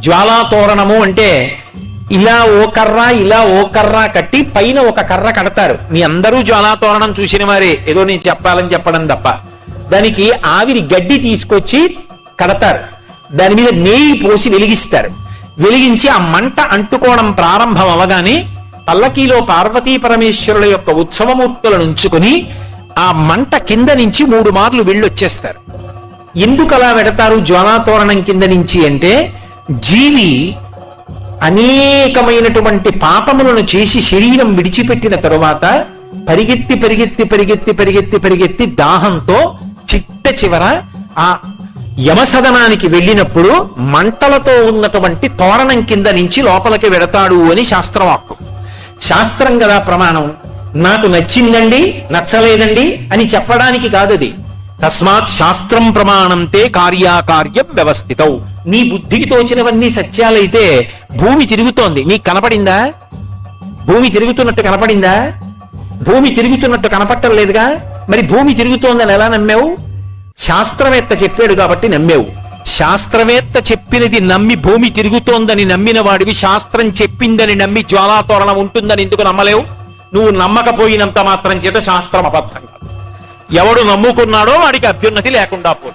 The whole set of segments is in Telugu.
జ్వాలా తోరణము అంటే ఇలా ఓ కర్ర ఇలా ఓ కర్ర కట్టి పైన ఒక కర్ర కడతారు. మీ అందరూ జ్వాలా తోరణం చూసిన వారే ఏదో నేను చెప్పాలని చెప్పడం తప్ప. దానికి ఆవిరి గడ్డి తీసుకొచ్చి కడతారు. దాని మీద నెయ్యి పోసి వెలిగిస్తారు. వెలిగించి ఆ మంట అంటుకోవడం ప్రారంభం అవగానే పల్లకీలో పార్వతీ పరమేశ్వరుల యొక్క ఉత్సవమూర్తులను ఉంచుకొని ఆ మంట కింద నుంచి మూడు మార్లు వెళ్ళొచ్చేస్తారు. ఎందుకు అలా పెడతారు జ్వాలాతోరణం కింద నుంచి అంటే జీవి అనేకమైనటువంటి పాపములను చేసి శరీరం విడిచిపెట్టిన తరువాత పరిగెత్తి పరిగెత్తి పరిగెత్తి పరిగెత్తి పరిగెత్తి దాహంతో చిట్ట చివర ఆ యమసదనానికి వెళ్ళినప్పుడు మంటలతో ఉన్నటువంటి తోరణం కింద నుంచి లోపలికి వెడతాడు అని శాస్త్రవాక్కు. శాస్త్రం కదా ప్రమాణం. నాకు నచ్చిందండి నచ్చలేదండి అని చెప్పడానికి కాదది. తస్మాత్ శాస్త్రం ప్రమాణంతే కార్యాకార్యం వ్యవస్థితవు నీ బుద్ధికి తోచినవన్నీ సత్యాలైతే భూమి తిరుగుతోంది. నీకు కనపడిందా? భూమి తిరుగుతున్నట్టు కనపడిందా? భూమి తిరుగుతున్నట్టు కనపట్టం లేదుగా? మరి భూమి తిరుగుతోందని ఎలా నమ్మావు? శాస్త్రవేత్త చెప్పాడు కాబట్టి నమ్మావు. శాస్త్రవేత్త చెప్పినది నమ్మి భూమి తిరుగుతోందని నమ్మిన వాడివి శాస్త్రం చెప్పిందని నమ్మి జ్వాలాతోరణం ఉంటుందని ఎందుకు నమ్మలేవు? నువ్వు నమ్మకపోయినంత మాత్రం చేత శాస్త్రం అబద్ధం కాదు. ఎవడు నమ్ముకున్నాడో వాడికి అభ్యున్నతి లేకుండా పోదు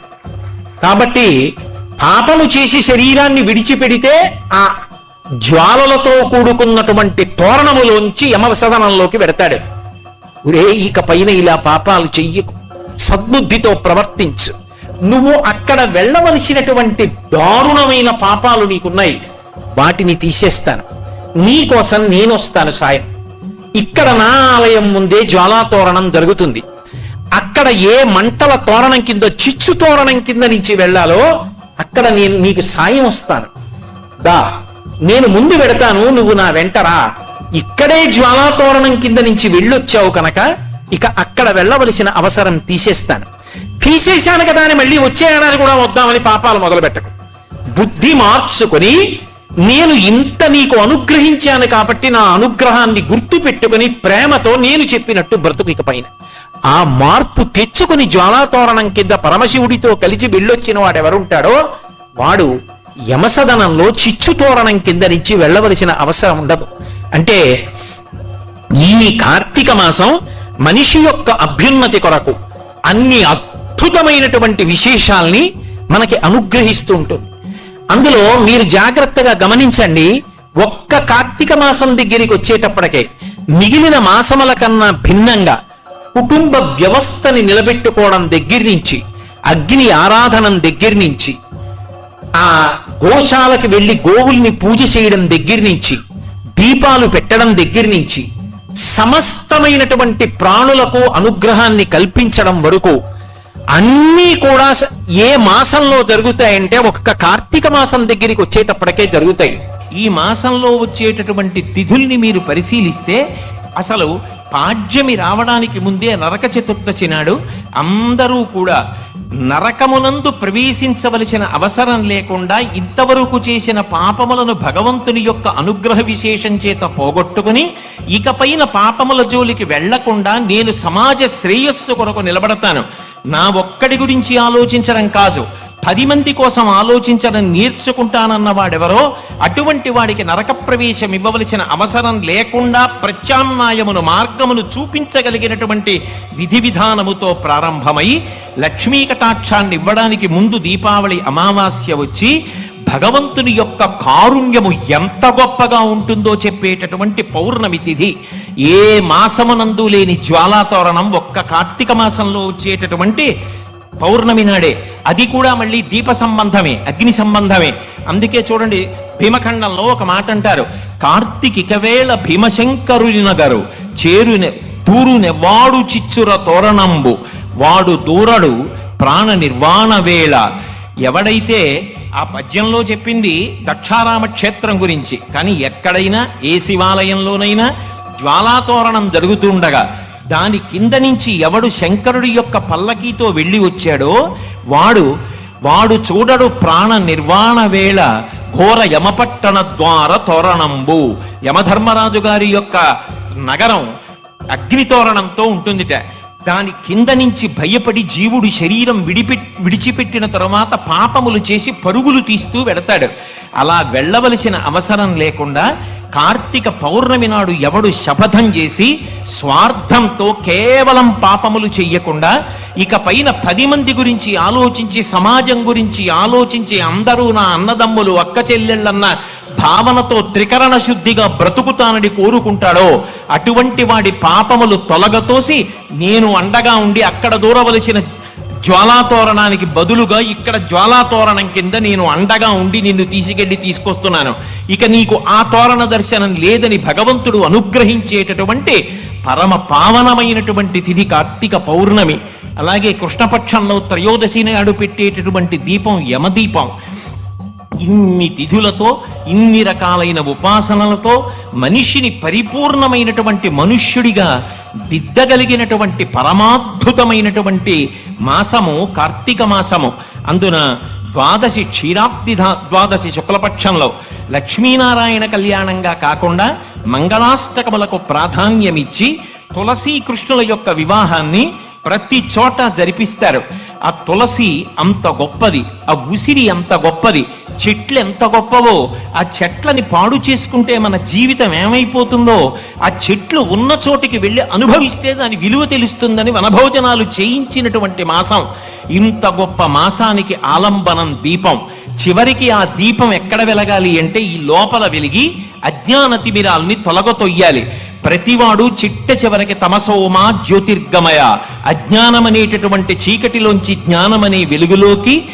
కాబట్టి పాపము చేసి శరీరాన్ని విడిచిపెడితే ఆ జ్వాలలతో కూడుకున్నటువంటి తోరణములోంచి యమసదనంలోకి పెడతాడు. ఒరే ఇక పైన ఇలా పాపాలు చెయ్యకు. సద్బుద్ధితో ప్రవర్తించు. నువ్వు అక్కడ వెళ్ళవలసినటువంటి దారుణమైన పాపాలు నీకున్నాయి. వాటిని తీసేస్తాను. నీకోసం నేనొస్తాను సాయం. ఇక్కడ నా ఆలయం ముందే జ్వాలాతోరణం జరుగుతుంది. అక్కడ ఏ మంటల తోరణం కింద చిచ్చు తోరణం కింద నుంచి వెళ్ళాలో అక్కడ నేను నీకు సాయం వస్తాను. దా నేను ముందు పెడతాను నువ్వు నా వెంటరా ఇక్కడే జ్వాలాతోరణం కింద నుంచి వెళ్ళొచ్చావు కనుక ఇక అక్కడ వెళ్ళవలసిన అవసరం తీసేస్తాను. తీసేశాను కదా అని మళ్ళీ వచ్చే ఏడాది కూడా వద్దామని పాపాలు మొదలు పెట్టకు బుద్ధి మార్చుకొని నేను ఇంత నీకు అనుగ్రహించాను కాబట్టి నా అనుగ్రహాన్ని గుర్తు పెట్టుకుని ప్రేమతో నేను చెప్పినట్టు బ్రతుకు ఇక పైన ఆ మార్పు తెచ్చుకుని జ్వాలాతోరణం కింద పరమశివుడితో కలిసి వెళ్ళొచ్చిన వాడు ఎవరుంటాడో వాడు యమసదనంలో చిచ్చు తోరణం కింద నుంచి వెళ్ళవలసిన అవసరం ఉండదు. అంటే ఈ కార్తీక మాసం మనిషి యొక్క అభ్యున్నతి కొరకు అన్ని అద్భుతమైనటువంటి విశేషాల్ని మనకి అనుగ్రహిస్తూ ఉంటుంది. అందులో మీరు జాగ్రత్తగా గమనించండి ఒక్క కార్తీక మాసం దగ్గరికి వచ్చేటప్పటికే మిగిలిన మాసముల కన్నా భిన్నంగా కుటుంబ వ్యవస్థని నిలబెట్టుకోవడం దగ్గర నుంచి అగ్ని ఆరాధనం దగ్గర నుంచి ఆ గోశాలకి వెళ్ళి గోవుల్ని పూజ చేయడం దగ్గర నుంచి దీపాలు పెట్టడం దగ్గర నుంచి సమస్తమైనటువంటి ప్రాణులకు అనుగ్రహాన్ని కల్పించడం వరకు అన్నీ కూడా ఏ మాసంలో జరుగుతాయంటే ఒక్క కార్తీక మాసం దగ్గరికి వచ్చేటప్పటికే జరుగుతాయి. ఈ మాసంలో వచ్చేటటువంటి తిథుల్ని మీరు పరిశీలిస్తే అసలు పాడ్యమి రావడానికి ముందే నరక చతుర్దశి నాడు అందరూ కూడా నరకమునందు ప్రవేశించవలసిన అవసరం లేకుండా ఇంతవరకు చేసిన పాపములను భగవంతుని యొక్క అనుగ్రహ విశేషం చేత పోగొట్టుకుని ఇకపైన పాపముల జోలికి వెళ్ళకుండా నేను సమాజ శ్రేయస్సు కొరకు నిలబడతాను. నా ఒక్కడి గురించి ఆలోచించడం కాదు. పది మంది కోసం ఆలోచించడం నేర్చుకుంటానన్న వాడెవరో అటువంటి వాడికి నరక ప్రవేశం ఇవ్వవలసిన అవసరం లేకుండా ప్రత్యామ్నాయమును మార్గమును చూపించగలిగినటువంటి విధి విధానముతో ప్రారంభమై లక్ష్మీ కటాక్షాన్ని ఇవ్వడానికి ముందు దీపావళి అమావాస్య వచ్చి భగవంతుని యొక్క కారుణ్యము ఎంత గొప్పగా ఉంటుందో చెప్పేటటువంటి పౌర్ణమి తిథి. ఏ మాసమునందు లేని జ్వాలాతోరణం ఒక్క కార్తీక మాసంలో వచ్చేటటువంటి పౌర్ణమి నాడే. అది కూడా మళ్ళీ దీప సంబంధమే అగ్ని సంబంధమే. అందుకే చూడండి భీమఖండంలో ఒక మాట అంటారు. కార్తీకిక వేళ భీమశంకరుని నగరు చేరునె తూరునె వాడు చిచ్చుర తోరణంబు. వాడు దూరడు ప్రాణ నిర్వాణ వేళ. ఎవడైతే ఆ పద్యంలో చెప్పింది దక్షారామ క్షేత్రం గురించి కానీ ఎక్కడైనా ఏ శివాలయంలోనైనా జ్వాలాతోరణం జరుగుతుండగా దాని కింద నుంచి ఎవడు శంకరుడి యొక్క పల్లకీతో వెళ్ళి వచ్చాడో వాడు వాడు చూడడు ప్రాణ నిర్వాణ వేళ ఘోర యమపట్టణ ద్వార తోరణంబు. యమధర్మరాజు గారి యొక్క నగరం అగ్ని తోరణంతో ఉంటుందిట. దాని కింద నుంచి భయపడి జీవుడు శరీరం విడిపె విడిచిపెట్టిన తర్వాత పాపములు చేసి పరుగులు తీస్తూ వెడతాడు. అలా వెళ్ళవలసిన అవసరం లేకుండా కార్తీక పౌర్ణమి నాడు ఎవడు శపథం చేసి స్వార్థంతో కేవలం పాపములు చెయ్యకుండా ఇక పైన పది మంది గురించి ఆలోచించి సమాజం గురించి ఆలోచించి అందరూ నా అన్నదమ్ములు అక్క చెల్లెళ్ళన్న భావనతో త్రికరణ శుద్ధిగా బ్రతుకుతానని కోరుకుంటాడో అటువంటి వాడి పాపములు తొలగతోసి నేను అండగా ఉండి అక్కడ దూరవలసిన జ్వాలాతోరణానికి బదులుగా ఇక్కడ జ్వాలాతోరణం కింద నేను అండగా ఉండి నిన్ను తీసుకెళ్ళి తీసుకొస్తున్నాను. ఇక నీకు ఆ తోరణ దర్శనం లేదని భగవంతుడు అనుగ్రహించేటటువంటి పరమ పావనమైనటువంటి తిథి కార్తీక పౌర్ణమి అలాగే కృష్ణపక్షంలో త్రయోదశి నాడు పెట్టేటటువంటి దీపం యమదీపం. ఇన్ని తిథులతో ఇన్ని రకాలైన ఉపాసనలతో మనిషిని పరిపూర్ణమైనటువంటి మనుష్యుడిగా దిద్దగలిగినటువంటి పరమాద్భుతమైనటువంటి మాసము కార్తీక మాసము. అందున ద్వాదశి క్షీరాబ్ది ద్వాదశి శుక్లపక్షంలో లక్ష్మీనారాయణ కళ్యాణంగా కాకుండా మంగళాష్టకములకు ప్రాధాన్యమిచ్చి తులసీ కృష్ణుల యొక్క వివాహాన్ని ప్రతి చోట జరిపిస్తారు. ఆ తులసి అంత గొప్పది ఆ ఉసిరి అంత గొప్పది చెట్లు ఎంత గొప్పవో ఆ చెట్లని పాడు చేసుకుంటే మన జీవితం ఏమైపోతుందో ఆ చెట్లు ఉన్న చోటికి వెళ్ళి అనుభవిస్తే దాని విలువ తెలుస్తుందని వనభోజనాలు చేయించినటువంటి మాసం. ఇంత గొప్ప మాసానికి ఆలంబనం దీపం. చివరికి ఆ దీపం ఎక్కడ వెలగాలి అంటే ఈ లోపల వెలిగి అజ్ఞాన తిమిరాల్ని తొలగతొయ్యాలి ప్రతివాడు చిట్ట చివరికి తమసోమా జ్యోతిర్గమయ. అజ్ఞానం అనేటటువంటి చీకటిలోంచి జ్ఞానమనే వెలుగులోకి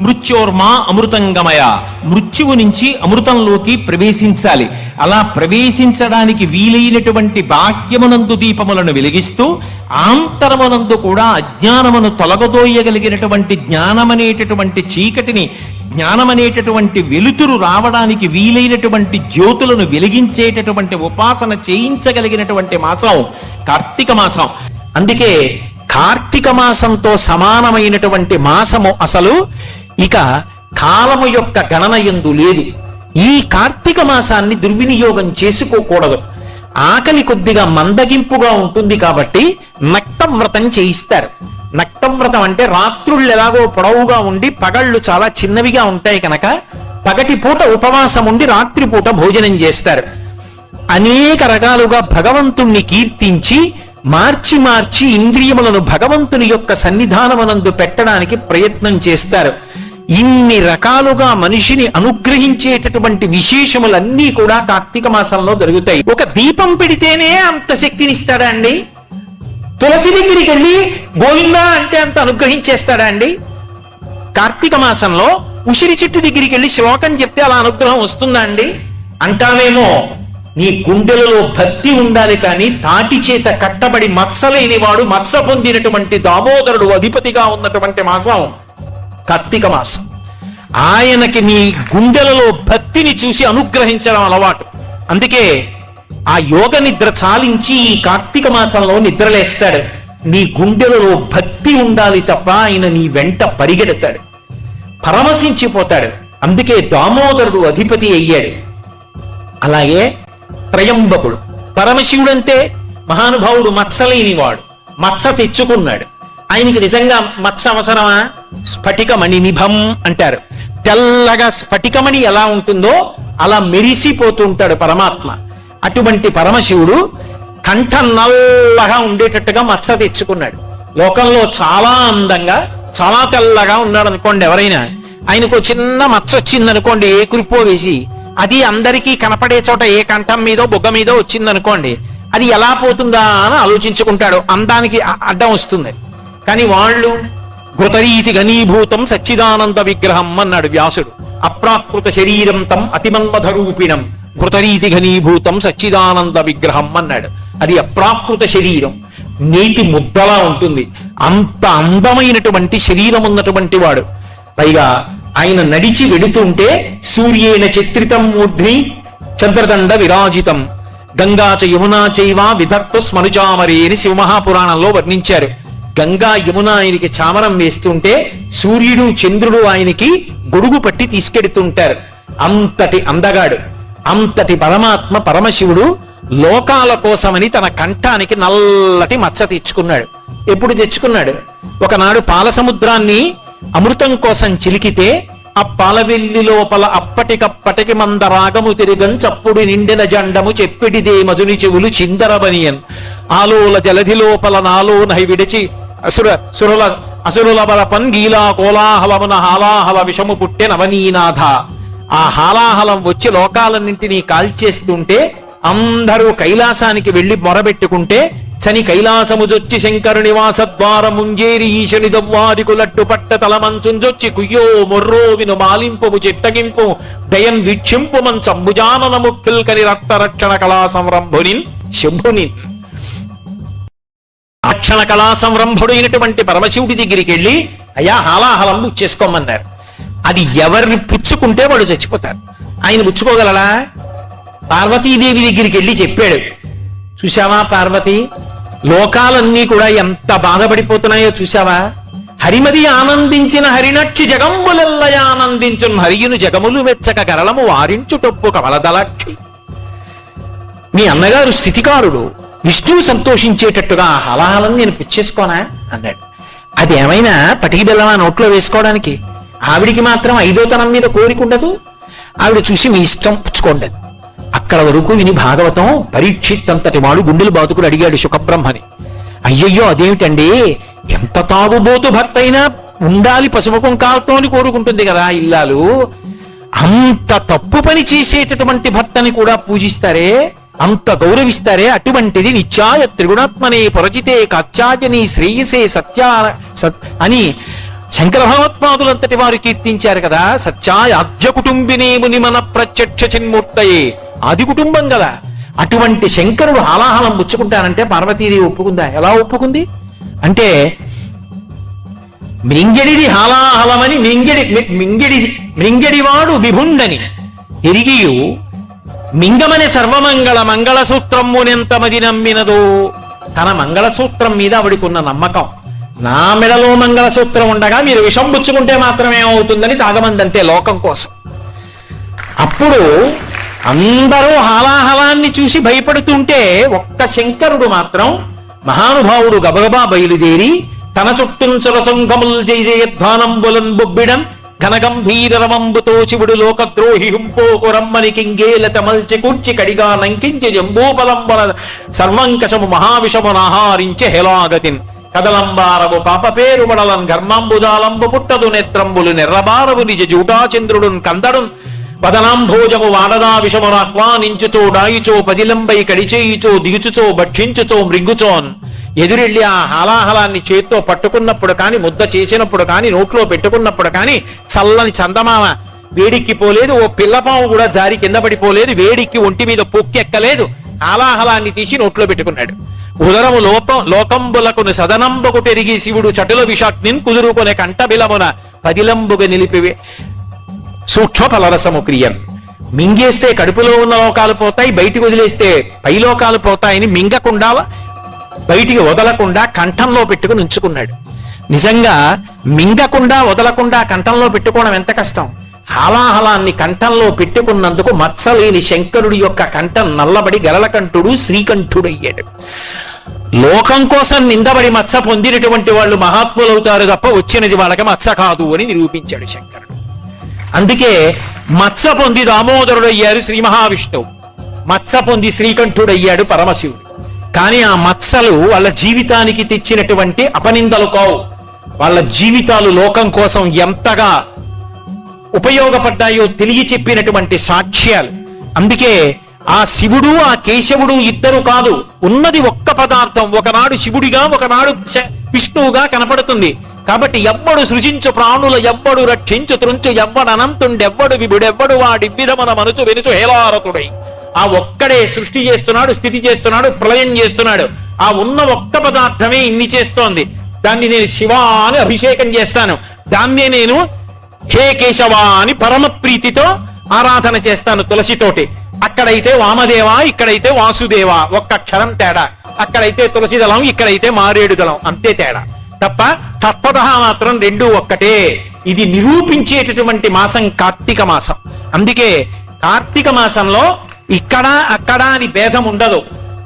మృత్యోర్మా అమృతంగమయ. మృత్యువు నుంచి అమృతంలోకి ప్రవేశించాలి. అలా ప్రవేశించడానికి వీలైనటువంటి బాహ్యమునందు దీపములను వెలిగిస్తూ ఆంతరమునందు కూడా అజ్ఞానమును తొలగదోయగలిగినటువంటి జ్ఞానమనేటటువంటి చీకటిని జ్ఞానమనేటటువంటి వెలుతురు రావడానికి వీలైనటువంటి జ్యోతులను వెలిగించేటటువంటి ఉపాసన చేయించగలిగినటువంటి మాసం కార్తీక మాసం. అందుకే కార్తీక మాసంతో సమానమైనటువంటి మాసము అసలు ఇక కాలము యొక్క గణన ఎందు లేదు. ఈ కార్తీక మాసాన్ని దుర్వినియోగం చేసుకోకూడదు. ఆకలి కొద్దిగా మందగింపుగా ఉంటుంది కాబట్టి నక్తవ్రతం చేయిస్తారు. నక్తవ్రతం అంటే రాత్రుళ్ళు ఎలాగో పొడవుగా ఉండి పగళ్ళు చాలా చిన్నవిగా ఉంటాయి కనుక పగటి పూట ఉపవాసం ఉండి రాత్రిపూట భోజనం చేస్తారు. అనేక రకాలుగా భగవంతుణ్ణి కీర్తించి మార్చి మార్చి ఇంద్రియములను భగవంతుని యొక్క సన్నిధానమునందు పెట్టడానికి ప్రయత్నం చేస్తారు. ఇన్ని రకాలుగా మనిషిని అనుగ్రహించేటటువంటి విశేషములన్నీ కూడా కార్తీక మాసంలో దొరుకుతాయి. ఒక దీపం పెడితేనే అంత శక్తినిస్తాడా అండి తులసి దగ్గరికి వెళ్ళి గోవిందా అంటే అంత అనుగ్రహించేస్తాడా అండి కార్తీక మాసంలో ఉసిరి చెట్టు దగ్గరికి వెళ్ళి శ్లోకం చెప్తే అలా అనుగ్రహం వస్తుందా అండి అంటామేమో నీ గుండెలలో భక్తి ఉండాలి కానీ తాటి చేత కట్టబడి మత్సలేని వాడు మత్స పొందినటువంటి దామోదరుడు అధిపతిగా ఉన్నటువంటి మాసం కార్తీక మాసం. ఆయనకి నీ గుండెలలో భక్తిని చూసి అనుగ్రహించడం అలవాటు. అందుకే ఆ యోగ నిద్ర చాలించి ఈ కార్తీక మాసంలో నిద్రలేస్తాడు నీ గుండెలలో భక్తి ఉండాలి తప్ప ఆయన నీ వెంట పరిగెడతాడు. పరమశించిపోతాడు. అందుకే దామోదరుడు అధిపతి అయ్యాడు. అలాగే త్రయంబకుడు. పరమశివుడంతే మహానుభావుడు మత్సలేనివాడు మత్స తెచ్చుకున్నాడు. ఆయనకి నిజంగా మత్స అవసరమా? స్ఫటికమణి నిభం అంటారు. తెల్లగా స్ఫటికమణి ఎలా ఉంటుందో అలా మెరిసిపోతూ ఉంటాడు పరమాత్మ. అటువంటి పరమశివుడు కంఠ నల్లగా ఉండేటట్టుగా మత్స తెచ్చుకున్నాడు. లోకంలో చాలా అందంగా చాలా తెల్లగా ఉన్నాడు అనుకోండి ఎవరైనా. ఆయనకు చిన్న మచ్చ వచ్చింది అనుకోండి ఏ కురిపో వేసి అది అందరికీ కనపడే చోట ఏ కంఠం మీదో బుగ్గ మీదో వచ్చిందనుకోండి అది ఎలా పోతుందా అని ఆలోచించుకుంటాడు. అందానికి అడ్డం వస్తుంది. కానీ వాళ్ళు ఘృతరీతి ఘనీభూతం సచ్చిదానంద విగ్రహం అన్నాడు వ్యాసుడు. అప్రాకృత శరీరం తం అతిమన్మధరూపిణం ఘృతరీతి ఘనీభూతం సచ్చిదానంద విగ్రహం అన్నాడు. అది అప్రాకృత శరీరం. నీటి ముద్దలా ఉంటుంది. అంత అందమైనటువంటి శరీరం ఉన్నటువంటి వాడు. పైగా ఆయన నడిచి వెడుతుంటే సూర్యేన చిత్రితం మూర్ధ్ని చంద్రదండ విరాజితం. గంగా చ యమునా చైవ విధర్త స్మనుచామరే అని శివమహాపురాణంలో వర్ణించారు. గంగా యమున ఆయనకి చామరం వేస్తుంటే సూర్యుడు చంద్రుడు ఆయనకి గొడుగు పట్టి తీసుకెడుతుంటారు. అంతటి అందగాడు అంతటి పరమాత్మ పరమశివుడు లోకాల కోసమని తన కంఠానికి నల్లటి మచ్చ తెచ్చుకున్నాడు ఎప్పుడు తెచ్చుకున్నాడు? ఒకనాడు పాలసముద్రాన్ని అమృతం కోసం చిలికితే ఆ పాలవెల్లి లోపల అప్పటికప్పటికి మంద రాగము తిరిగం చప్పుడు నిండిన జండము చెప్పిడిదే మధుని చెవులు చిందరబనియన్ ఆలోల జలధి లోపల నాలో నహి విడిచి అసుర సురుల అసురుల బలపన్ గీలా కోలాహలమున హాలాహల విషము పుట్టె నవనీనాథ. ఆ హాలాహలం వచ్చి లోకాలన్నింటినీ కాల్చేస్తుంటే అందరూ కైలాసానికి వెళ్ళి మొరబెట్టుకుంటే చని కైలాసముజొచ్చి శంకరు నివాస ద్వారముంజేరి ఈశని దవ్వాదికులట్టు పట్ట తలమంచుంజొచ్చి కుయ్యో మొర్రో విను మాలింపుము చిత్తగింపు. దయన్ వీక్షింపు మన్ సంభుజానన రక్తరక్షణ రక్త రక్షణ కళా సంరంభునిన్ శంభునిన్. రక్షణ కళా సంరంభుడైనటువంటి పరమశివుడి దగ్గరికి వెళ్ళి అయ్యా హాలాహలం చేసుకోమన్నారు అది ఎవరిని పుచ్చుకుంటే వాడు చచ్చిపోతారు ఆయన పుచ్చుకోగలడా పార్వతీదేవి దగ్గరికి వెళ్ళి చెప్పాడు చూశావా పార్వతి? లోకాలన్నీ కూడా ఎంత బాధపడిపోతున్నాయో చూశావా? హరిమది ఆనందించిన హరినక్షి జగంబులెల్లయ ఆనందించున్ హరియును జగములు వెచ్చక గరళము వారించుటొప్పు కమలదలక్షి. మీ అన్నగారు స్థితికారుడు. విష్ణువు సంతోషించేటట్టుగా ఆ హలాహలం నేను పుచ్చేసుకోనా? అన్నాడు. అది ఏమైనా పటికి బెల్లమా నోట్లో వేసుకోవడానికి? ఆవిడికి మాత్రం ఐదోతనం మీద కోరిక ఉండదు ఆవిడ చూసి మీ ఇష్టం పుచ్చుకోండి అక్కడ వరకు విని భాగవతం పరీక్షిత్ అంతటి వాడు గుండెలు బాతుకుడు అడిగాడు శుకబ్రహ్మని. అయ్యయ్యో అదేమిటండి? ఎంత తాగుబోతు భర్త అయినా ఉండాలి పసుపు కుంకాలతో అని కోరుకుంటుంది కదా ఇల్లాలు. అంత తప్పు పని చేసేటటువంటి భర్తని కూడా పూజిస్తారే? అంత గౌరవిస్తారే? అటువంటిది నిత్యాయ త్రిగుణాత్మనే పొరచితే కాత్యాయని శ్రేయసే సత్య సత్ అని శంకర భగవత్పాదులంతటి వారు కీర్తించారు కదా. సత్యాయ ఆద్య కుటుంబినే ముని మన ప్రత్యక్ష చిన్మూర్తయే. ఆది కుటుంబం కదా. అటువంటి శంకరుడు హాలాహలం పుచ్చుకుంటానంటే పార్వతీదేవి ఒప్పుకుందా? ఎలా ఒప్పుకుంది? అంటే మింగెడిది హాలాహలమని మింగిడి మి- మింగెడి విభుండని. తిరిగియు మింగమని సర్వమంగళ మంగళసూత్రమునెంతమది నమ్మినదో? తన మంగళసూత్రం మీద ఆవిడికున్న నమ్మకం. నా మెడలో మంగళసూత్రం ఉండగా మీరు విషం పుచ్చుకుంటే మాత్రమే అవుతుందని తాగమందంతే లోకం కోసం. అప్పుడు అందరూ హాలాహలాన్ని చూసి భయపడుతుంటే ఒక్క శంకరుడు మాత్రం మహానుభావుడు గబగబా బయలుదేరి తన చుట్టూంచుల సంఘముల్ జయ జయధ్వానంబులన్ బొబ్బిడం ఘనగంభీర రమంబుతో శివుడు లోకద్రోహి హుంపోకు రమ్మని కింగేల తమల్చి కూర్చి కడిగా నంకించి జంబూపలంబన సర్వంకషము మహావిషమునహారించె హెలాగతిన్ కదలంబారవు పాప పేరు వడలన్ ఘర్మాంబుజాలంబు పుట్టదు నేత్రంబులు నెర్రబారవు నిజ జూటాచంద్రుడున్ కందడున్ వదనాంభోజము వాడదా విషమును ఆహ్వానించుచో డాయిచో పదిలంబై కడిచేయుచో దిగుచుచో భక్షించుచో మృంగుచోన్. ఎదురెళ్ళి ఆ హాలాహలాన్ని చేత్తో పట్టుకున్నప్పుడు కాని ముద్ద చేసినప్పుడు కాని నోట్లో పెట్టుకున్నప్పుడు కాని చల్లని చందమామ వేడికి పోలేదు ఓ పిల్లపాము కూడా జారి కింద పడిపోలేదు వేడికి ఒంటి మీద పొక్కెక్కలేదు హాలాహలాన్ని తీసి నోట్లో పెట్టుకున్నాడు. ఉదరము లోపం లోకంబులకును సదనంబకు పెరిగి శివుడు చటుల విషాగ్నిన్ కుదురుకొనే కంఠబిలమున పదిలంబుగా నిలిపివే సూక్ష్మ ఫలరసము క్రియం మింగేస్తే కడుపులో ఉన్న లోకాలు పోతాయి బయటికి వదిలేస్తే పై లోకాలు పోతాయని మింగకుండా బయటికి వదలకుండా కంఠంలో పెట్టుకుని ఉంచుకున్నాడు. నిజంగా మింగకుండా వదలకుండా కంఠంలో పెట్టుకోవడం ఎంత కష్టం? హాలాహలాన్ని కంఠంలో పెట్టుకున్నందుకు మత్సలేని శంకరుడి యొక్క కంఠం నల్లబడి గలలకంఠుడు శ్రీకంఠుడయ్యాడు. లోకం కోసం నిందబడి మత్స పొందినటువంటి వాళ్ళు మహాత్ములవుతారు తప్ప వచ్చినది వాళ్ళకి మత్స కాదు అని నిరూపించాడు శంకరుడు. అందుకే మత్స పొంది దామోదరుడయ్యారు శ్రీ మహావిష్ణువు. మత్స పొంది శ్రీకంఠుడయ్యాడు పరమశివుడు. కానీ ఆ మత్సలు వాళ్ళ జీవితానికి తెచ్చినటువంటి అపనిందలు కావు. వాళ్ళ జీవితాలు లోకం కోసం ఎంతగా ఉపయోగపడ్డాయో తెలియ చెప్పినటువంటి సాక్ష్యాలు. అందుకే ఆ శివుడు ఆ కేశవుడు ఇద్దరు కాదు ఉన్నది ఒక్క పదార్థం. ఒకనాడు శివుడిగా ఒకనాడు విష్ణువుగా కనపడుతుంది. కాబట్టి ఎవ్వడు సృజించు ప్రాణుల ఎవ్వడు రక్షించు త్రుంచు ఎవ్వడు అనంతుండెవ్వడు విభుడెవ్వడు వాడి విధమున మనసు వెనుచు హేలారతుడై ఆ ఒక్కడే సృష్టి చేస్తున్నాడు స్థితి చేస్తున్నాడు ప్రళయం చేస్తున్నాడు. ఆ ఉన్న ఒక్క పదార్థమే ఇన్ని చేస్తోంది. దాన్ని నేను శివ అని అభిషేకం చేస్తాను. దాన్నే నేను హే కేశవ అని పరమ ప్రీతితో ఆరాధన చేస్తాను తులసితోటి. అక్కడైతే వామదేవ ఇక్కడైతే వాసుదేవ. ఒక్క అక్షరం తేడా. అక్కడైతే తులసి దళం ఇక్కడైతే మారేడు దళం అంతే తేడా. తప్ప తత్వత మాత్రం రెండు ఒక్కటే. ఇది నిరూపించేటటువంటి మాసం కార్తీక మాసం. అందుకే కార్తీక మాసంలో ఇక్కడ అక్కడ అని భేదం ఉండదు.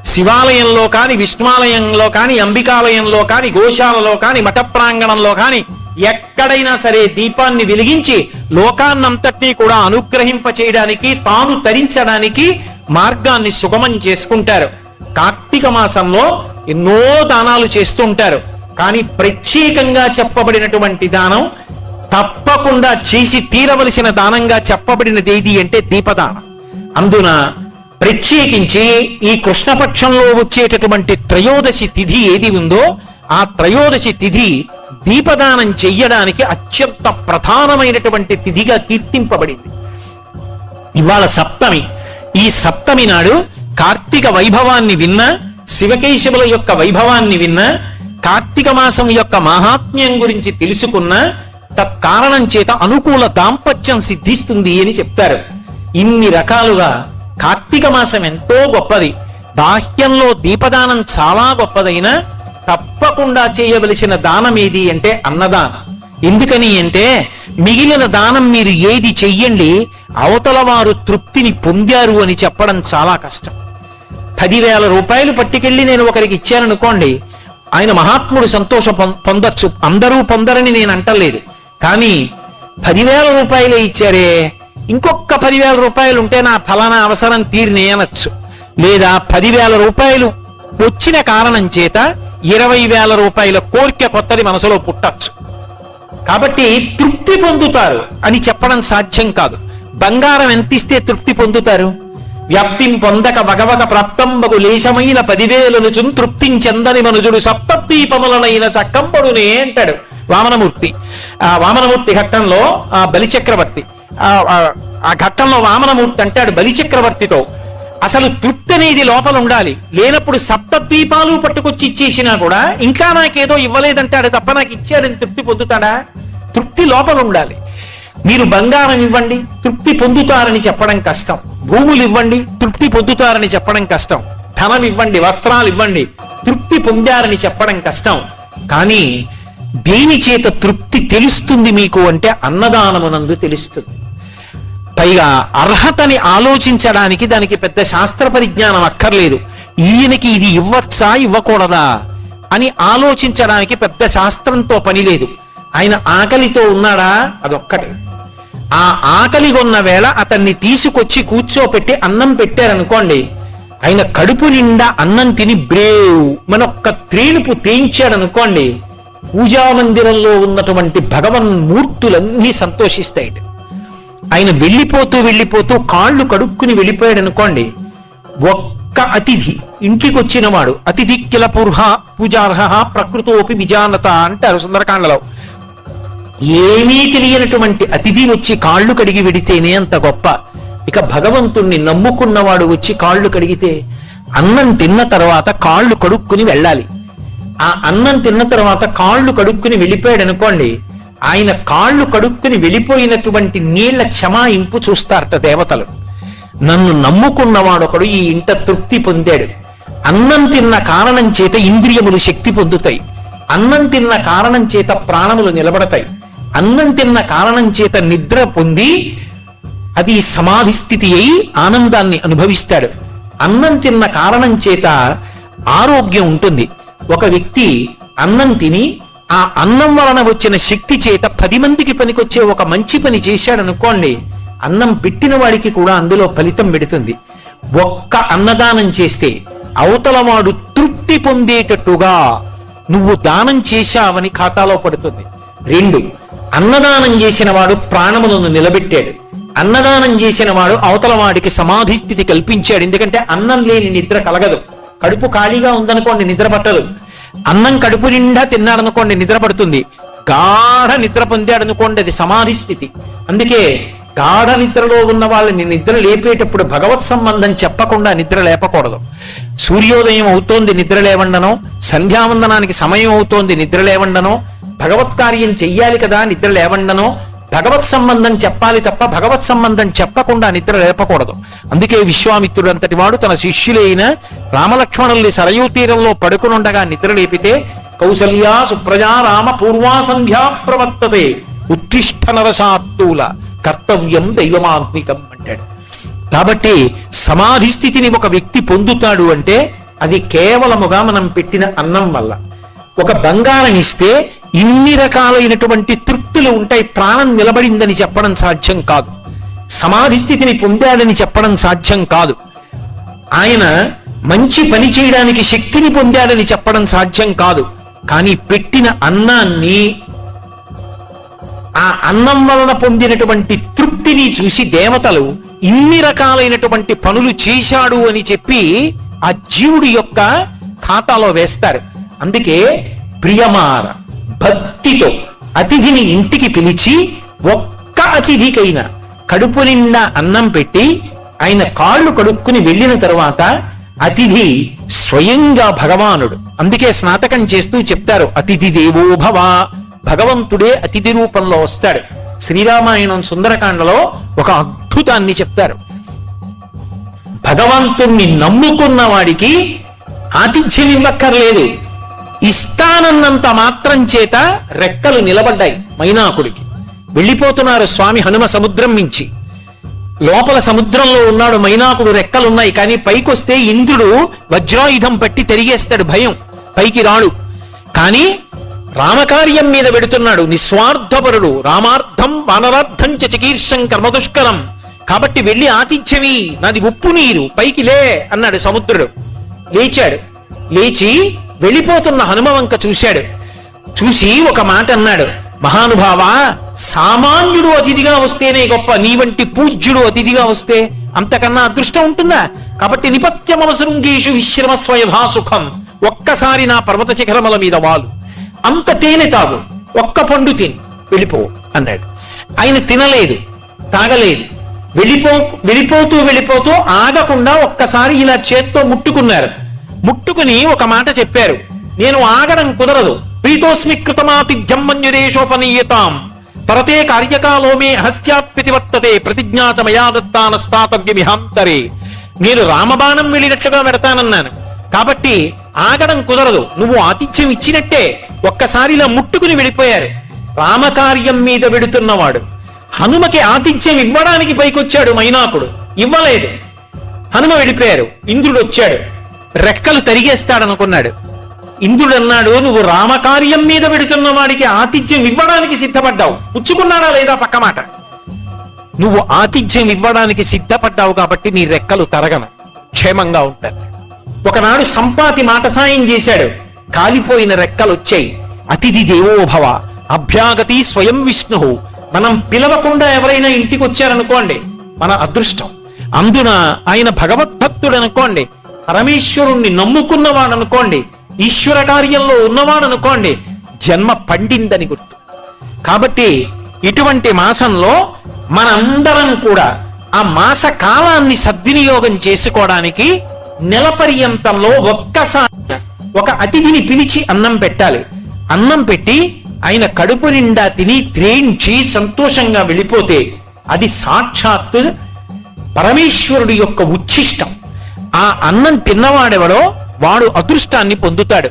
శివాలయంలో కాని విష్ణువాలయంలో కాని అంబికాలయంలో కాని గోశాలలో కాని మఠ ప్రాంగణంలో కాని ఎక్కడైనా సరే దీపాన్ని వెలిగించి లోకాన్నంతటినీ కూడా అనుగ్రహింప చేయడానికి తాను తరించడానికి మార్గాన్ని సుగమం చేసుకుంటారు. కార్తీక మాసంలో ఎన్నో దానాలు చేస్తూ ఉంటారు. కానీ ప్రత్యేకంగా చెప్పబడినటువంటి దానం తప్పకుండా చేసి తీరవలసిన దానంగా చెప్పబడినది ఏది అంటే దీపదానం. అందున ప్రత్యేకించి ఈ కృష్ణపక్షంలో వచ్చేటటువంటి త్రయోదశి తిథి ఏది ఉందో ఆ త్రయోదశి తిథి దీపదానం చెయ్యడానికి అత్యంత ప్రధానమైనటువంటి తిథిగా కీర్తింపబడింది. ఇవాళ సప్తమి. ఈ సప్తమి నాడు కార్తీక వైభవాన్ని విన్నా శివకేశవుల యొక్క వైభవాన్ని విన్నా కార్తీక మాసం యొక్క మహాత్మ్యం గురించి తెలుసుకున్న తత్కారణం చేత అనుకూల దాంపత్యం సిద్ధిస్తుంది అని చెప్తారు. ఇన్ని రకాలుగా కార్తీక మాసం ఎంతో గొప్పది. బాహ్యంలో దీపదానం చాలా గొప్పదైన తప్పకుండా చేయవలసిన దానం ఏది అంటే అన్నదానం. ఎందుకని అంటే మిగిలిన దానం మీరు ఏది చెయ్యండి అవతల వారు తృప్తిని పొందారు అని చెప్పడం చాలా కష్టం. పదివేల రూపాయలు పట్టుకెళ్ళి నేను ఒకరికి ఇచ్చాననుకోండి ఆయన మహాత్ముడు సంతోష పొందొచ్చు. అందరూ పొందరని నేను అంటలేదు. కానీ పదివేల రూపాయలే ఇచ్చారే. ఇంకొక పదివేల రూపాయలు ఉంటే నా ఫలానా అవసరం తీరినే అనొచ్చు. లేదా పదివేల రూపాయలు వచ్చిన కారణం చేత ఇరవై వేల రూపాయల కోరిక కొత్తది మనసులో పుట్టచ్చు. కాబట్టి తృప్తి పొందుతారు అని చెప్పడం సాధ్యం కాదు. బంగారం ఎంత ఇస్తే తృప్తి పొందుతారు? వ్యాప్తిం పొందక వగవగ ప్రాప్తంబగు లేశమైన పదివేలను చున్ తృప్తించెందని మనుజుడు సప్తద్వీపములనైన చక్కంబడునే అంటాడు వామనమూర్తి. ఆ వామనమూర్తి ఘట్టంలో ఆ బలిచక్రవర్తి. ఆ ఆ- ఆ ఘట్టంలో వామనమూర్తి అంటాడు బలిచక్రవర్తితో. అసలు తృప్తి అనేది లోపల ఉండాలి లేనప్పుడు సప్తద్వీపాలు పట్టుకొచ్చి ఇచ్చేసినా కూడా ఇంకా నాకేదో ఇవ్వలేదంటాడు తప్ప నాకు ఇచ్చాడని తృప్తి పొందుతాడా? తృప్తి లోపల ఉండాలి మీరు బంగారం ఇవ్వండి తృప్తి పొందుతారని చెప్పడం కష్టం. భూములు ఇవ్వండి తృప్తి పొందుతారని చెప్పడం కష్టం. ధనం ఇవ్వండి వస్త్రాలు ఇవ్వండి తృప్తి పొందారని చెప్పడం కష్టం. కానీ దేని చేత తృప్తి తెలుస్తుంది మీకు అంటే అన్నదానమునందు తెలుస్తుంది. పైగా అర్హతని ఆలోచించడానికి దానికి పెద్ద శాస్త్ర పరిజ్ఞానం అక్కర్లేదు. ఈయనకి ఇది ఇవ్వచ్చా ఇవ్వకూడదా అని ఆలోచించడానికి పెద్ద శాస్త్రంతో పని లేదు ఆయన ఆకలితో ఉన్నాడా? అదొక్కటే. ఆ ఆకలి వేళ అతన్ని తీసుకొచ్చి కూర్చోపెట్టి అన్నం పెట్టారనుకోండి ఆయన కడుపు నిండా అన్నం తిని బ్రేవ్ మనొక్క త్రేనుపు తేయించాడనుకోండి పూజా మందిరంలో ఉన్నటువంటి భగవన్ మూర్తులన్నీ సంతోషిస్తాయి. ఆయన వెళ్ళిపోతూ వెళ్ళిపోతూ కాళ్ళు కడుక్కుని వెళ్ళిపోయాడు అనుకోండి ఒక్క అతిథి ఇంటికి వచ్చినవాడు అతిథి కిల పూర్హ పూజార్హ ప్రకృతోపి విజానత అంటారు సుందరకాండలో. ఏమీ తెలియనటువంటి అతిథి వచ్చి కాళ్ళు కడిగి వెడితేనే అంత గొప్ప. ఇక భగవంతుణ్ణి నమ్ముకున్నవాడు వచ్చి కాళ్ళు కడిగితే అన్నం తిన్న తర్వాత కాళ్ళు కడుక్కుని వెళ్ళాలి. ఆ అన్నం తిన్న తర్వాత కాళ్ళు కడుక్కుని వెళ్ళిపోయాడు అనుకోండి ఆయన కాళ్ళు కడుక్కుని వెళ్ళిపోయినటువంటి నీళ్ళ క్షమాయింపు చూస్తారట దేవతలు. నన్ను నమ్ముకున్నవాడొకడు ఈ ఇంట తృప్తి పొందాడు. అన్నం తిన్న కారణం చేత ఇంద్రియములు శక్తి పొందుతాయి. అన్నం తిన్న కారణం చేత ప్రాణములు నిలబడతాయి. అన్నం తిన్న కారణం చేత నిద్ర పొంది అది సమాధి స్థితి అయి ఆనందాన్ని అనుభవిస్తాడు. అన్నం తిన్న కారణం చేత ఆరోగ్యం ఉంటుంది. ఒక వ్యక్తి అన్నం తిని ఆ అన్నం వలన వచ్చిన శక్తి చేత పది మందికి పనికొచ్చే ఒక మంచి పని చేశాడనుకోండి అన్నం పెట్టిన వాడికి కూడా అందులో ఫలితం పెడుతుంది. ఒక్క అన్నదానం చేస్తే అవతలవాడు తృప్తి పొందేటట్టుగా నువ్వు దానం చేశావని ఖాతాలో పడుతుంది. రెండు అన్నదానం చేసిన వాడు ప్రాణములను నిలబెట్టాడు. అన్నదానం చేసిన వాడు అవతల వాడికి సమాధి స్థితి కల్పించాడు. ఎందుకంటే అన్నం లేని నిద్ర కలగదు. కడుపు ఖాళీగా ఉందనుకోండి నిద్ర పట్టదు. అన్నం కడుపు నిండా తిన్నాడనుకోండి నిద్ర పడుతుంది. గాఢ నిద్ర పొందాడనుకోండి అది సమాధి స్థితి. అందుకే గాఢ నిద్రలో ఉన్న వాళ్ళని నిద్ర లేపేటప్పుడు భగవత్ సంబంధం చెప్పకుండా నిద్ర లేపకూడదు. సూర్యోదయం అవుతోంది నిద్ర లేవండనో సంధ్యావందనానికి సమయం అవుతోంది నిద్ర లేవండనో భగవత్ కార్యం చెయ్యాలి కదా నిద్ర లేవండనో భగవత్ సంబంధం చెప్పాలి తప్ప భగవత్ సంబంధం చెప్పకుండా నిద్ర లేపకూడదు. అందుకే విశ్వామిత్రుడు అంతటి వాడు తన శిష్యులైన రామలక్ష్మణుల్ని సరయూ తీరంలో పడుకునుండగా నిద్ర లేపితే కౌసల్యా సుప్రజా రామ పూర్వా సంధ్యా ప్రవర్తతే. ఉత్తిష్ట నరసాత్తుల కర్తవ్యం దైవమాత్మికం అంటాడు. కాబట్టి సమాధి స్థితిని ఒక వ్యక్తి పొందుతాడు అంటే అది కేవలముగా మనం పెట్టిన అన్నం వల్ల. ఒక బంగారం ఇస్తే ఇన్ని రకాలైనటువంటి తృప్తులు ఉంటాయి ప్రాణం నిలబడిందని చెప్పడం సాధ్యం కాదు. సమాధి స్థితిని పొందాడని చెప్పడం సాధ్యం కాదు. ఆయన మంచి పని చేయడానికి శక్తిని పొందాడని చెప్పడం సాధ్యం కాదు. కానీ పెట్టిన అన్నాన్ని ఆ అన్నం వలన పొందినటువంటి తృప్తిని చూసి దేవతలు ఇన్ని రకాలైనటువంటి పనులు చేశాడు అని చెప్పి ఆ జీవుడి యొక్క ఖాతాలో వేస్తారు. అందుకే ప్రియమార. భక్తితో అతిథిని ఇంటికి పిలిచి ఒక్క అతిథికైనా కడుపు నిండా అన్నం పెట్టి ఆయన కాళ్ళు కడుక్కుని వెళ్ళిన తరువాత అతిథి స్వయంగా భగవానుడు. అందుకే స్నాతకం చేస్తూ చెప్తారు అతిథి దేవో భవ భగవంతుడే అతిథి రూపంలో వస్తాడు. శ్రీరామాయణం సుందరకాండలో ఒక అద్భుతాన్ని చెప్తారు. భగవంతుణ్ణి నమ్ముకున్న వాడికి ఆతిథ్యం ఇవ్వక్కర్లేదు. ఇస్తానన్నంత మాత్రం చేత రెక్కలు నిలబడ్డాయి మైనాకుడికి. వెళ్ళిపోతున్నారు స్వామి హనుమ సముద్రం మించి. లోపల సముద్రంలో ఉన్నాడు మైనాకుడు రెక్కలున్నాయి కానీ పైకొస్తే ఇంద్రుడు వజ్రాయుధం పట్టి తిరిగేస్తాడు భయం. పైకి రాడు. కానీ రామకార్యం మీద పెడుతున్నాడు నిస్వార్థపరుడు. రామార్థం వానరార్థం చ చికీర్షం కర్మదుష్కరం కాబట్టి వెళ్ళి ఆతిథ్యమి నాది ఉప్పు నీరు పైకి లే అన్నాడు సముద్రుడు. లేచాడు. లేచి వెళ్ళిపోతున్న హనుమవంక చూశాడు. చూసి ఒక మాట అన్నాడు మహానుభావ సామాన్యుడు అతిథిగా వస్తేనే గొప్ప నీ వంటి పూజ్యుడు అతిథిగా వస్తే అంతకన్నా అదృష్టం ఉంటుందా? కాబట్టి నిపత్యమవసృంగేషు విశ్రమ స్వయభా సుఖం ఒక్కసారి నా పర్వత శిఖరముల మీద వాలు. అంత తేనె తాగు ఒక్క పండు తిని వెళ్ళిపో అన్నాడు. ఆయన తినలేదు తాగలేదు. వెళ్ళిపో వెళ్ళిపోతూ వెళ్ళిపోతూ ఆగకుండా ఒక్కసారి ఇలా చేత్తో ముట్టుకున్నారు. ముట్టుకుని ఒక మాట చెప్పారు. నేను ఆగడం కుదరదు. ప్రీతోస్మి కృతమాతిథ్యం మన్యురేషోపనీయతాం తరతే కార్యకాలో మే హస్త్యాప్యతి వర్తతే ప్రతిజ్ఞాతమయా దత్తానస్తాతవ్యమిహాంతరే నేను రామబాణం వెళ్ళినట్లుగా పెడతానన్నాను. కాబట్టి ఆగడం కుదరదు. నువ్వు ఆతిథ్యం ఇచ్చినట్టే ఒక్కసారిలా ముట్టుకుని వెళ్ళిపోయారు. రామకార్యం మీద వెడుతున్నవాడు. హనుమకి ఆతిథ్యం ఇవ్వడానికి పైకొచ్చాడు మైనాకుడు. ఇవ్వలేదు. హనుమ వెళ్ళిపోయారు. ఇంద్రుడు వచ్చాడు రెక్కలు తరిగేస్తాడనుకున్నాడు. ఇంద్రుడు అన్నాడు నువ్వు రామకార్యం మీద పెడుతున్న వాడికి ఆతిథ్యం ఇవ్వడానికి సిద్ధపడ్డావు. పుచ్చుకున్నాడా లేదా పక్క మాట నువ్వు ఆతిథ్యం ఇవ్వడానికి సిద్ధపడ్డావు కాబట్టి నీ రెక్కలు తరగను. క్షేమంగా ఉంటారు ఒకనాడు సంపాతి మాట సాయం చేశాడు. కాలిపోయిన రెక్కలు వచ్చాయి. అతిథి దేవోభవ అభ్యాగతి స్వయం విష్ణు. మనం పిలవకుండా ఎవరైనా ఇంటికి వచ్చారనుకోండి మన అదృష్టం. అందున ఆయన భగవద్భక్తుడు అనుకోండి పరమేశ్వరుణ్ణి నమ్ముకున్నవాడనుకోండి ఈశ్వర కార్యంలో ఉన్నవాడనుకోండి జన్మ పండిందని గుర్తు. కాబట్టి ఇటువంటి మాసంలో మనందరం కూడా ఆ మాస కాలాన్ని సద్వినియోగం చేసుకోవడానికి నెల పర్యంతంలో ఒక్కసారి ఒక అతిథిని పిలిచి అన్నం పెట్టాలి. అన్నం పెట్టి ఆయన కడుపు నిండా తిని త్రేంచి సంతోషంగా వెళ్ళిపోతే అది సాక్షాత్ పరమేశ్వరుడి యొక్క ఉచ్ఛిష్టం ఆ అన్నం తిన్నవాడెవడో వాడు అదృష్టాన్ని పొందుతాడు.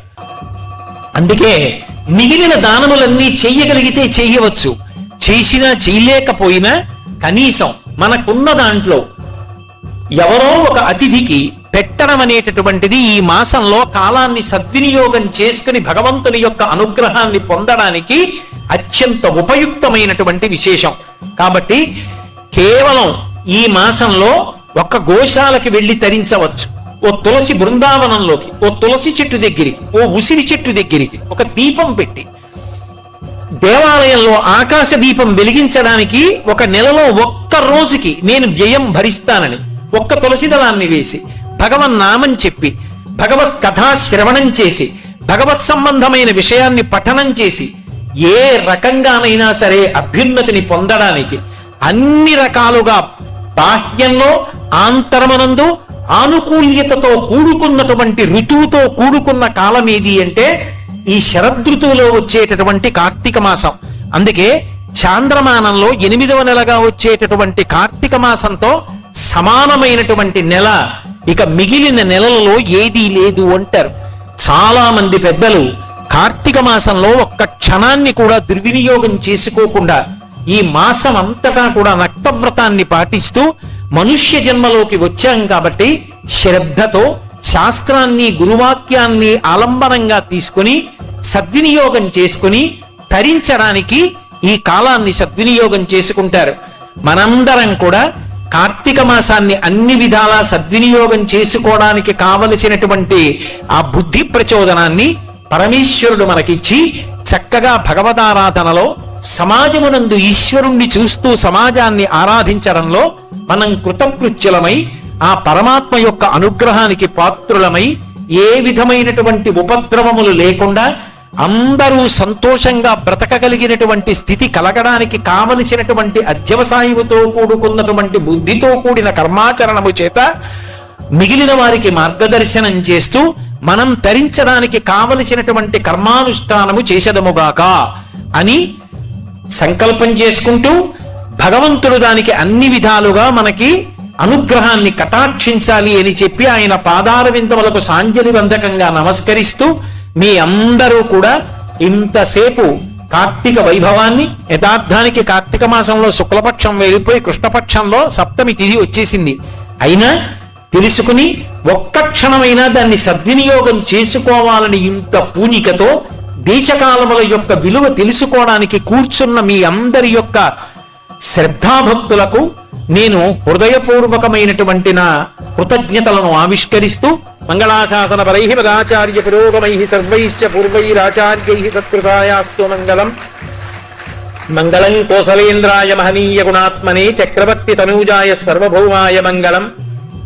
అందుకే మిగిలిన దానములన్నీ చెయ్యగలిగితే చెయ్యవచ్చు చేసినా చేయలేకపోయినా కనీసం మనకున్న దాంట్లో ఎవరో ఒక అతిథికి పెట్టడం అనేటటువంటిది ఈ మాసంలో కాలాన్ని సద్వినియోగం చేసుకుని భగవంతుని యొక్క అనుగ్రహాన్ని పొందడానికి అత్యంత ఉపయుక్తమైనటువంటి విశేషం. కాబట్టి కేవలం ఈ మాసంలో ఒక్క గోశాలకి వెళ్ళి తరించవచ్చు. ఓ తులసి బృందావనంలోకి ఓ తులసి చెట్టు దగ్గరికి ఓ ఉసిరి చెట్టు దగ్గరికి ఒక దీపం పెట్టి దేవాలయంలో ఆకాశ దీపం వెలిగించడానికి ఒక నెలలో ఒక్క రోజుకి నేను వ్యయం భరిస్తానని ఒక్క తులసి దళాన్ని వేసి భగవన్ నామం చెప్పి భగవత్ కథా శ్రవణం చేసి భగవత్ సంబంధమైన విషయాన్ని పఠనం చేసి ఏ రకంగానైనా సరే అభ్యున్నతిని పొందడానికి అన్ని రకాలుగా బాహ్యంలో ఆంతరమనందు ఆనుకూల్యతతో కూడుకున్నటువంటి ఋతువుతో కూడుకున్న కాలం ఏది అంటే ఈ శరదృతువులో వచ్చేటటువంటి కార్తీక మాసం. అందుకే చాంద్రమానంలో ఎనిమిదవ నెలగా వచ్చేటటువంటి కార్తీక మాసంతో సమానమైనటువంటి నెల ఇక మిగిలిన నెలలలో ఏదీ లేదు అంటారు. చాలా మంది పెద్దలు కార్తీక మాసంలో ఒక్క క్షణాన్ని కూడా దుర్వినియోగం చేసుకోకుండా ఈ మాసం అంతటా కూడా నక్తవ్రతాన్ని పాటిస్తూ మనుష్య జన్మలోకి వచ్చాం కాబట్టి శ్రద్ధతో శాస్త్రాన్ని గురువాక్యాన్ని ఆలంబనంగా తీసుకుని సద్వినియోగం చేసుకుని తరించడానికి ఈ కాలాన్ని సద్వినియోగం చేసుకుంటారు. మనందరం కూడా కార్తీక మాసాన్ని అన్ని విధాలా సద్వినియోగం చేసుకోవడానికి కావలసినటువంటి ఆ బుద్ధి ప్రచోదనాన్ని పరమేశ్వరుడు మనకిచ్చి చక్కగా భగవదారాధనలో సమాజమునందు ఈశ్వరుణ్ణి చూస్తూ సమాజాన్ని ఆరాధించడంలో మనం కృతకృత్యులమై ఆ పరమాత్మ యొక్క అనుగ్రహానికి పాత్రులమై ఏ విధమైనటువంటి ఉపద్రవములు లేకుండా అందరూ సంతోషంగా బ్రతకగలిగినటువంటి స్థితి కలగడానికి కావలసినటువంటి అధ్యవసాయముతో కూడుకున్నటువంటి బుద్ధితో కూడిన కర్మాచరణము చేత మిగిలిన వారికి మార్గదర్శనం చేస్తూ మనం తరించడానికి కావలసినటువంటి కర్మానుష్ఠానము చేసదముగాక అని సంకల్పం చేసుకుంటూ భగవంతుడు దానికి అన్ని విధాలుగా మనకి అనుగ్రహాన్ని కటాక్షించాలి అని చెప్పి ఆయన పాదాల వింతములకు సాంజలి వందకంగా నమస్కరిస్తూ మీ అందరూ కూడా ఇంతసేపు కార్తీక వైభవాన్ని యథార్థానికి కార్తీక మాసంలో శుక్లపక్షం వెళ్ళిపోయి కృష్ణపక్షంలో సప్తమి తిథి వచ్చేసింది. అయినా తెలుసుకుని ఒక్క క్షణమైనా దాన్ని సద్వినియోగం చేసుకోవాలని ఇంత పూనికతో దేశకాలముల యొక్క విలువ తెలుసుకోవడానికి కూర్చున్న మీ అందరి యొక్క శ్రద్ధాభక్తులకు నేను హృదయపూర్వకమైనటువంటి నా కృతజ్ఞతలను ఆవిష్కరిస్తూ మంగళాశాసన పరై పదాచార్య పురోగమై సర్వైశ్చ పూర్వైరాచార్యై తత్కృతాయాస్తు మంగళం. మంగళం కోసలేంద్రాయ మహనీయ గుణాత్మనే చక్రవర్తి తనూజాయ సర్వభౌమాయ మంగళం.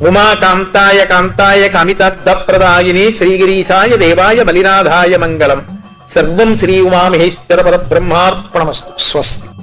ఉమాకాంతాయ కాంతాయ కామితద్దప్రదాయిని శ్రీగిరీశాయ దేవాయ బలినాథాయ మంగళం. सर्वं श्री उमा महेश्वर पर परब्रह्मार्पणमस्तु स्वस्ति